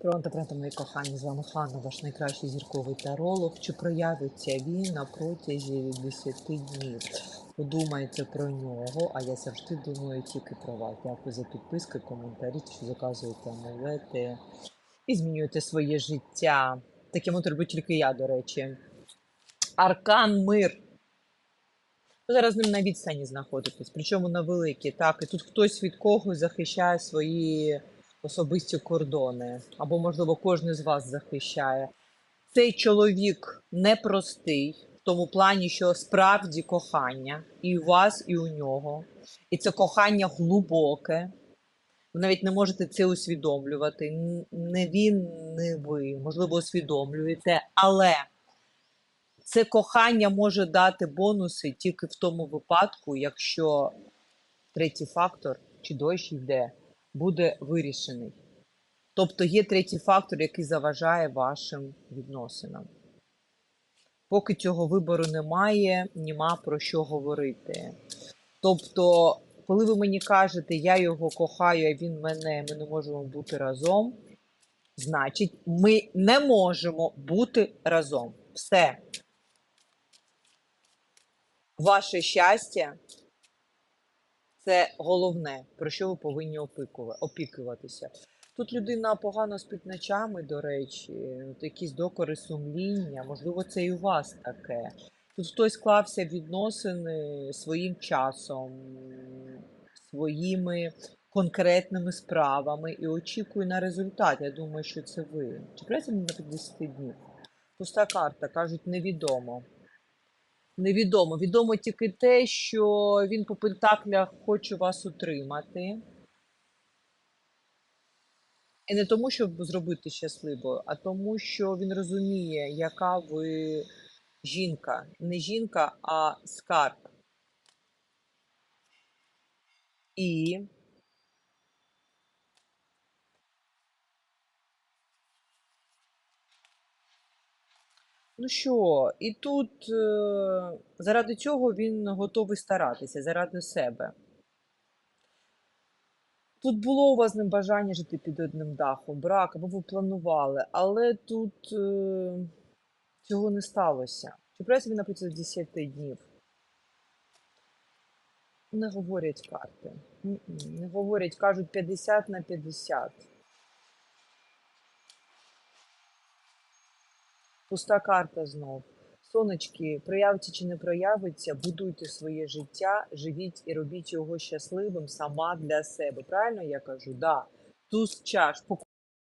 Пронто, пронто, мої кохані, з вами Ханна, ваш найкращий зірковий таролог. Чи проявиться він на протязі 10 днів? Подумайте про нього, а я завжди думаю тільки про вас. Дякую за підписки, коментарі, що заказуєте амулети і змінюєте своє життя. Таким от роблю тільки я, до речі. Аркан мир. Зараз ним на відстані знаходитесь, причому на великій. Так, і тут хтось від когось захищає свої особисті кордони, або, можливо, кожен з вас захищає. Цей чоловік непростий, в тому плані, що справді кохання і у вас, і у нього. І це кохання глибоке. Ви навіть не можете це усвідомлювати. Не він, не ви, можливо, усвідомлюєте, але це кохання може дати бонуси тільки в тому випадку, якщо третій фактор, чи дощ йде, буде вирішений. Тобто є третій фактор, який заважає вашим відносинам. Поки цього вибору немає, нема про що говорити. Тобто, коли ви мені кажете, я його кохаю, а він мене, ми не можемо бути разом, значить, ми не можемо бути разом. Все. Ваше щастя це головне, про що ви повинні опікуватися. Тут людина погано спить ночами, до речі, якісь докори сумління, можливо, це і у вас таке. Тут хтось склався відносини своїм часом, своїми конкретними справами і очікує на результат. Я думаю, що це ви. Чекайте на 50 днів. Пуста карта, кажуть, невідомо. Невідомо. Відомо тільки те, що він по пентаклях хоче вас утримати. І не тому, щоб зробити щасливою, а тому, що він розуміє, яка ви жінка. Не жінка, а скарб. І Ну що, і тут е, заради цього він готовий старатися, заради себе. Тут було у вас ним бажання жити під одним дахом, брак, або ви планували, але тут е, цього не сталося. Чи працює він на протязі 10 днів? Не говорять карти. Не говорять, кажуть 50 на 50. Пуста карта знов. Сонечки, проявиться чи не проявиться, будуйте своє життя, живіть і робіть його щасливим сама для себе. Правильно я кажу? Да. Туз чаш.